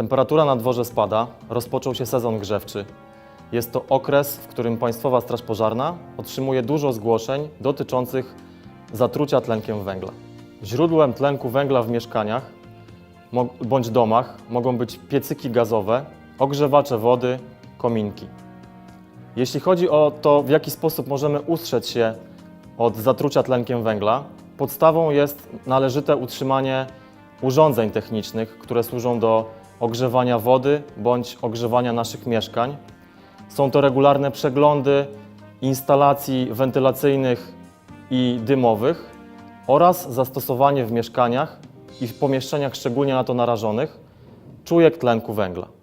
Temperatura na dworze spada, rozpoczął się sezon grzewczy. Jest to okres, w którym Państwowa Straż Pożarna otrzymuje dużo zgłoszeń dotyczących zatrucia tlenkiem węgla. Źródłem tlenku węgla w mieszkaniach bądź domach mogą być piecyki gazowe, ogrzewacze wody, kominki. Jeśli chodzi o to, w jaki sposób możemy ustrzec się od zatrucia tlenkiem węgla, podstawą jest należyte utrzymanie urządzeń technicznych, które służą do ogrzewania wody bądź ogrzewania naszych mieszkań. Są to regularne przeglądy instalacji wentylacyjnych i dymowych oraz zastosowanie w mieszkaniach i w pomieszczeniach szczególnie na to narażonych czujek tlenku węgla.